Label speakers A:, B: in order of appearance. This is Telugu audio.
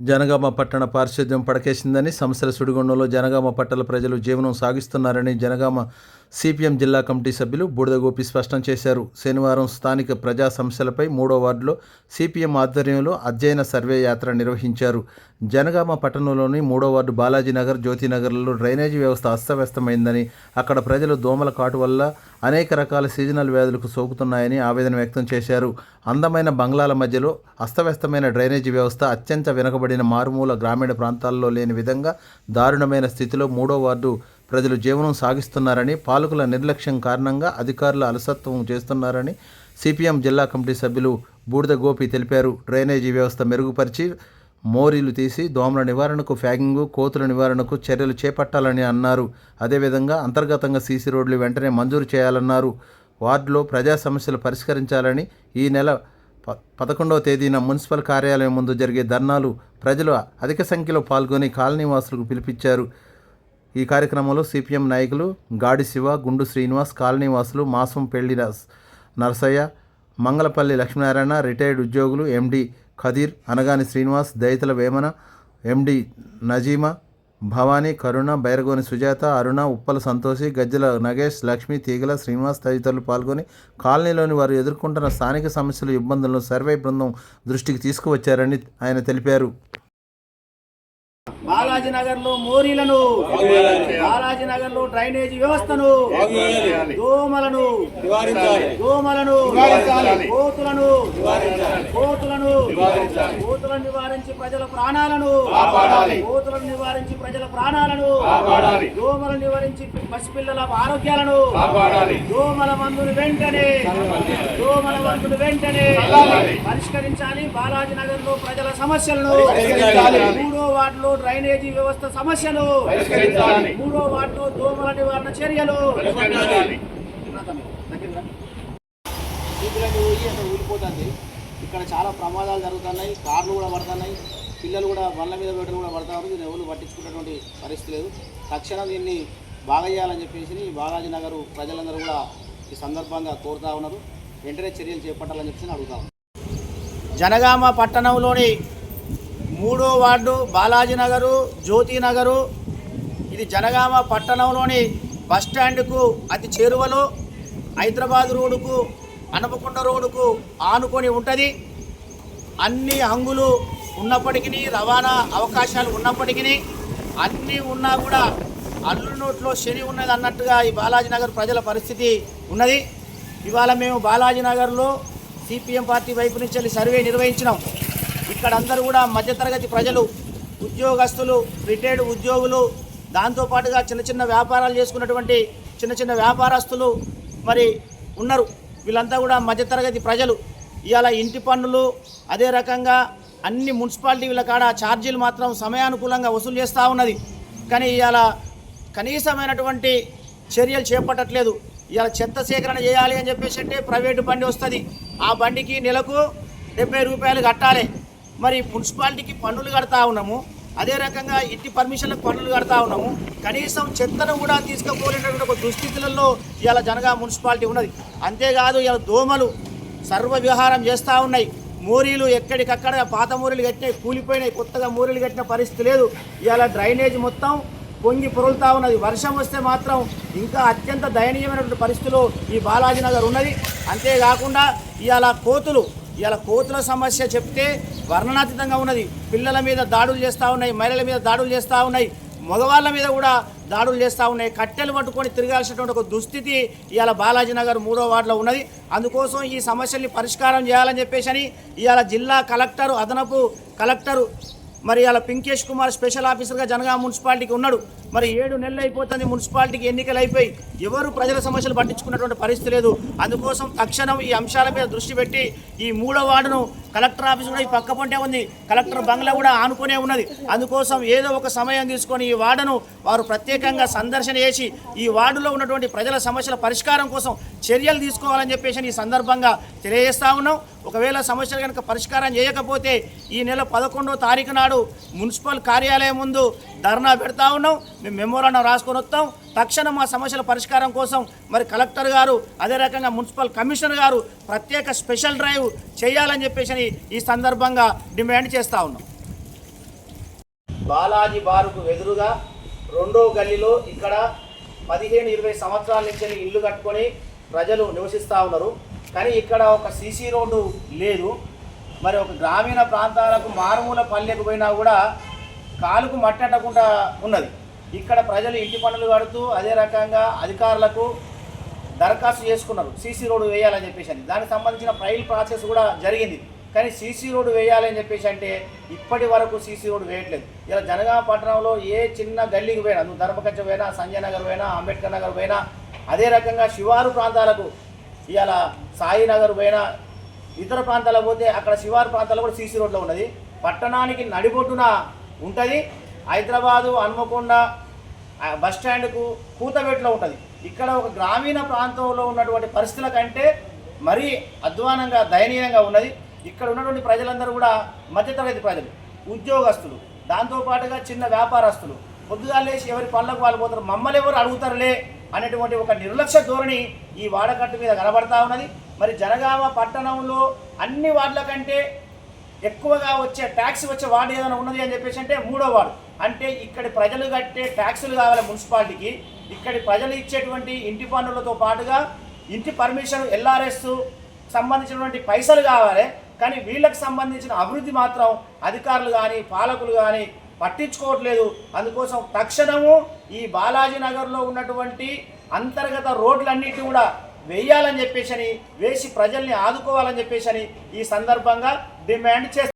A: జనగామ పట్టణ పారిశుద్ధ్యం పడకేసిందని సంస్థల సుడిగుండంలో జనగామ పట్టణ ప్రజలు జీవనం సాగిస్తున్నారని జనగామ సిపిఎం జిల్లా కమిటీ సభ్యులు బూడిద గోపి స్పష్టం చేశారు. శనివారం స్థానిక ప్రజా సమస్యలపై మూడో వార్డులో సిపిఎం ఆధ్వర్యంలో అధ్యయన సర్వే యాత్ర నిర్వహించారు. జనగామ పట్టణంలోని మూడో వార్డు బాలాజీనగర్ జ్యోతినగర్లలో డ్రైనేజీ వ్యవస్థ అస్తవ్యస్తమైందని అక్కడ ప్రజలు దోమల కాటు వల్ల అనేక రకాల సీజనల్ వ్యాధులకు సోకుతున్నాయని ఆవేదన వ్యక్తం చేశారు. అందమైన బంగ్లాల మధ్యలో అస్తవ్యస్తమైన డ్రైనేజీ వ్యవస్థ అత్యంత వెనుకబడిన మారుమూల గ్రామీణ ప్రాంతాల్లో లేని విధంగా దారుణమైన స్థితిలో మూడో వార్డు ప్రజలు జీవనం సాగిస్తున్నారని పాలకుల నిర్లక్ష్యం కారణంగా అధికారులు అలసత్వం చేస్తున్నారని సిపిఎం జిల్లా కమిటీ సభ్యులు బూడిద గోపి తెలిపారు. డ్రైనేజీ వ్యవస్థ మెరుగుపరిచి మోరీలు తీసి దోమల నివారణకు ఫ్యాగింగు కోతుల నివారణకు చర్యలు చేపట్టాలని అన్నారు. అదేవిధంగా అంతర్గతంగా సీసీ రోడ్లు వెంటనే మంజూరు చేయాలన్నారు. వార్డులో ప్రజా సమస్యలు పరిష్కరించాలని ఈ నెల ప పదకొండవ తేదీన మున్సిపల్ కార్యాలయం ముందు జరిగే ధర్నాలు ప్రజలు అధిక సంఖ్యలో పాల్గొని కాలనీవాసులకు పిలిపించారు. ఈ కార్యక్రమంలో సిపిఎం నాయకులు గాడి శివ గుండు శ్రీనివాస్ కాలనీవాసులు మాసం పెళ్ళి నరసయ్య మంగళపల్లి లక్ష్మీనారాయణ రిటైర్డ్ ఉద్యోగులు ఎండి ఖదీర్ అనగాని శ్రీనివాస్ దయితల వేమన ఎండి నజీమా భవానీ కరుణ బైరగోని సుజాత అరుణ ఉప్పల సంతోషి గజ్జల నగేష్ లక్ష్మి తీగల శ్రీనివాస్ తదితరులు పాల్గొని కాలనీలోని వారు ఎదుర్కొంటున్న స్థానిక సమస్యలు ఇబ్బందులను సర్వే బృందం దృష్టికి తీసుకువచ్చారని ఆయన తెలిపారు.
B: బాలాజీ నగర్లో మోరీలను బాలాజీ నగర్లో డ్రైనేజీ వ్యవస్థను దోమలను దోమలను కోతులను కోతులను కోతులను నివారించి ప్రజల ప్రాణాలను కోతులను నివారించి ప్రజల ప్రాణాలను దోమలను నివారించి పసిపిల్లల ఆరోగ్యాలను దోమల మందులు వెంటనే దోమల మందులు వెంటనే పరిష్కరించాలి. బాలాజీ నగర్లో ప్రజల సమస్యలను మూడో వార్డులో డ్రైనేజీ వ్యవస్థ సమస్యలు మూడో వార్డులో దోమల నివారణ చర్యలు ఊరిపోతుంది ఇక్కడ చాలా ప్రమాదాలు జరుగుతున్నాయి కార్లు కూడా పడుతున్నాయి పిల్లలు కూడా బండ్ల మీద పెట్టలు కూడా పడుతున్నారు దీన్ని ఎవరు పట్టించుకున్నటువంటి పరిస్థితి లేదు. తక్షణం దీన్ని బాగా చేయాలని చెప్పేసి బాలాజీ నగర్ ప్రజలందరూ కూడా ఈ సందర్భంగా కోరుతా ఉన్నారు. వెంటనే చర్యలు చేపట్టాలని చెప్పేసి అడుగుతా జనగామ పట్టణంలోని మూడో వార్డు బాలాజీ నగరు జ్యోతి నగరు ఇది జనగామ పట్టణంలోని బస్ స్టాండ్కు అతి చేరువలో హైదరాబాద్ రోడ్డుకు అనపకొండ రోడ్డుకు ఆనుకొని ఉంటుంది. అన్ని హంగులు ఉన్నప్పటికీ రవాణా అవకాశాలు ఉన్నప్పటికీ అన్నీ ఉన్నా కూడా అల్లు నోట్లో శని ఉన్నది అన్నట్టుగా ఈ బాలాజీనగర్ ప్రజల పరిస్థితి ఉన్నది. ఇవాళ మేము బాలాజీనగర్లో సిపిఎం పార్టీ వైపు నుంచి వెళ్ళి సర్వే నిర్వహించినాం. ఇక్కడ అందరూ కూడా మధ్యతరగతి ప్రజలు ఉద్యోగస్తులు రిటైర్డ్ ఉద్యోగులు దాంతోపాటుగా చిన్న చిన్న వ్యాపారాలు చేసుకున్నటువంటి చిన్న చిన్న వ్యాపారస్తులు మరి ఉన్నారు. వీళ్ళంతా కూడా మధ్యతరగతి ప్రజలు. ఇవాళ ఇంటి పన్నులు అదే రకంగా అన్ని మున్సిపాలిటీల కాడ ఛార్జీలు మాత్రం సమయానుకూలంగా వసూలు చేస్తూ ఉన్నది. కానీ ఇవాళ కనీసమైనటువంటి చర్యలు చేపట్టట్లేదు. ఇవాళ చెత్త సేకరణ చేయాలి అని చెప్పేసి అంటే ప్రైవేటు బండి వస్తుంది. ఆ బండికి నెలకు డెబ్బై రూపాయలు కట్టాలి. మరి మున్సిపాలిటీకి పన్నులు కడతా ఉన్నాము. అదే రకంగా ఇంటి పర్మిషన్లకు పన్నులు కడతా ఉన్నాము. కనీసం చెత్తను కూడా తీసుకుపోలేటటువంటి ఒక దుస్థితులలో ఇవాళ జనగా మున్సిపాలిటీ ఉన్నది. అంతేకాదు ఇలా దోమలు సర్వ వ్యవహారం చేస్తూ ఉన్నాయి. మోరీలు ఎక్కడికక్కడ పాత మూరీలు కట్టినాయి కూలిపోయినాయి కొత్తగా మోరీలు కట్టిన పరిస్థితి లేదు. ఇవాళ డ్రైనేజ్ మొత్తం పొంగి పొరులుతా ఉన్నది. వర్షం వస్తే మాత్రం ఇంకా అత్యంత దయనీయమైనటువంటి పరిస్థితులు ఈ బాలాజీ నగర్ ఉన్నది. అంతేకాకుండా ఇవాళ కోతులు ఇవాళ కోతుల సమస్య చెప్తే వర్ణనాతీతంగా ఉన్నది. పిల్లల మీద దాడులు చేస్తూ ఉన్నాయి మహిళల మీద దాడులు చేస్తూ ఉన్నాయి. మగవాళ్ళ మీద కూడా దాడులు చేస్తూ ఉన్నాయి. కట్టెలు పట్టుకొని తిరగాల్సినటువంటి ఒక దుస్థితి ఇవాళ బాలాజీ నగర్ మూడో వార్డులో ఉన్నది. అందుకోసం ఈ సమస్యల్ని పరిష్కారం చేయాలని చెప్పేసి అని ఇవాళ జిల్లా కలెక్టరు అదనపు కలెక్టరు మరి అలా పింకేష్ కుమార్ స్పెషల్ ఆఫీసర్గా జనగామ మున్సిపాలిటీకి ఉన్నాడు. మరి ఏడు నెలలు అయిపోతుంది మున్సిపాలిటీకి ఎన్నికలు అయిపోయి. ఎవరు ప్రజల సమస్యలు పట్టించుకున్నటువంటి పరిస్థితి లేదు. అందుకోసం తక్షణం ఈ అంశాల మీద దృష్టి పెట్టి ఈ మూడో వార్డును కలెక్టర్ ఆఫీస్ కూడా ఈ పక్క పొంటే ఉంది. కలెక్టర్ బంగ్లా కూడా ఆనుకునే ఉన్నది. అందుకోసం ఏదో ఒక సమయం తీసుకొని ఈ వార్డును వారు ప్రత్యేకంగా సందర్శన చేసి ఈ వార్డులో ఉన్నటువంటి ప్రజల సమస్యల పరిష్కారం కోసం చర్యలు తీసుకోవాలని చెప్పేసి ఈ సందర్భంగా తెలియజేస్తా ఉన్నాం. ఒకవేళ సమస్యలు కనుక పరిష్కారం చేయకపోతే ఈ నెల పదకొండో తారీఖు నాడు మున్సిపల్ కార్యాలయం ముందు ధర్నా పెడతా ఉన్నాం. మేము మెమోరాండం రాసుకొని వస్తాం. తక్షణం మా సమస్యల పరిష్కారం కోసం మరి కలెక్టర్ గారు అదే రకంగా మున్సిపల్ కమిషనర్ గారు ప్రత్యేక స్పెషల్ డ్రైవ్ చేయాలని చెప్పేసి ఈ సందర్భంగా డిమాండ్ చేస్తూ ఉన్నాం. బాలాజీ బారుకు ఎదురుగా రెండో గల్లీలో ఇక్కడ పదిహేను ఇరవై సంవత్సరాల నుంచి ఇల్లు కట్టుకొని ప్రజలు నివసిస్తూ ఉన్నారు. కానీ ఇక్కడ ఒక సీసీ రోడ్డు లేదు. మరి ఒక గ్రామీణ ప్రాంతాలకు మారుమూల పల్లెకు పోయినా కూడా కాలుకు మట్టకుండా ఉన్నది. ఇక్కడ ప్రజలు ఇంటి పనులు కడుతూ అదే రకంగా అధికారులకు దరఖాస్తు చేసుకున్నారు. సీసీ రోడ్డు వేయాలని చెప్పేసి అని. దానికి సంబంధించిన ఫైల్ ప్రాసెస్ కూడా జరిగింది. కానీ సీసీ రోడ్డు వేయాలని చెప్పేసి అంటే ఇప్పటి వరకు సీసీ రోడ్డు వేయట్లేదు. ఇలా జనగామ పట్టణంలో ఏ చిన్న గల్లీకి పోయినా నువ్వు ధర్మకచ్చ పోయినా సంజయ్ నగర్ పోయినా అంబేద్కర్ నగర్ పోయినా అదే రకంగా శివారు ప్రాంతాలకు ఇవాళ సాయినగర్ పోయినా ఇతర ప్రాంతాలకు పోతే అక్కడ శివారు ప్రాంతాల్లో కూడా సీసీ రోడ్లో ఉన్నది. పట్టణానికి నడిబొడ్డున ఉంటుంది. హైదరాబాదు హన్మకొండ బస్ స్టాండ్కు కూతబెట్టులో ఉంటుంది. ఇక్కడ ఒక గ్రామీణ ప్రాంతంలో ఉన్నటువంటి పరిస్థితుల కంటే మరీ అధ్వానంగా దయనీయంగా ఉన్నది. ఇక్కడ ఉన్నటువంటి ప్రజలందరూ కూడా మధ్యతరగతి ప్రజలు ఉద్యోగస్తులు దాంతోపాటుగా చిన్న వ్యాపారస్తులు. పొద్దుగా లేచి ఎవరి పనులకు వాళ్ళు పోతారు. మమ్మల్ని ఎవరు అడుగుతారులే అనేటువంటి ఒక నిర్లక్ష్య ధోరణి ఈ వాడకట్టు మీద కనబడతా ఉన్నది. మరి జనగామ పట్టణంలో అన్ని వార్డుల కంటే ఎక్కువగా వచ్చే ట్యాక్స్ వచ్చే వార్డు ఏదైనా ఉన్నది అని చెప్పేసి అంటే మూడో వార్డు. అంటే ఇక్కడి ప్రజలు కట్టే ట్యాక్సులు కావాలి మున్సిపాలిటీకి. ఇక్కడి ప్రజలు ఇచ్చేటువంటి ఇంటి పన్నులతో పాటుగా ఇంటి పర్మిషన్ ఎల్ఆర్ఎస్ సంబంధించినటువంటి పైసలు కావాలి. కానీ వీళ్ళకి సంబంధించిన అభివృద్ధి మాత్రం అధికారులు కానీ పాలకులు కానీ పట్టించుకోవట్లేదు. అందుకోసం తక్షణము ఈ బాలాజీ నగర్లో ఉన్నటువంటి అంతర్గత రోడ్లన్నిటి కూడా వేయాలని చెప్పేసి అని వేసి ప్రజల్ని ఆదుకోవాలని చెప్పేసి అని ఈ సందర్భంగా డిమాండ్ చేస్తారు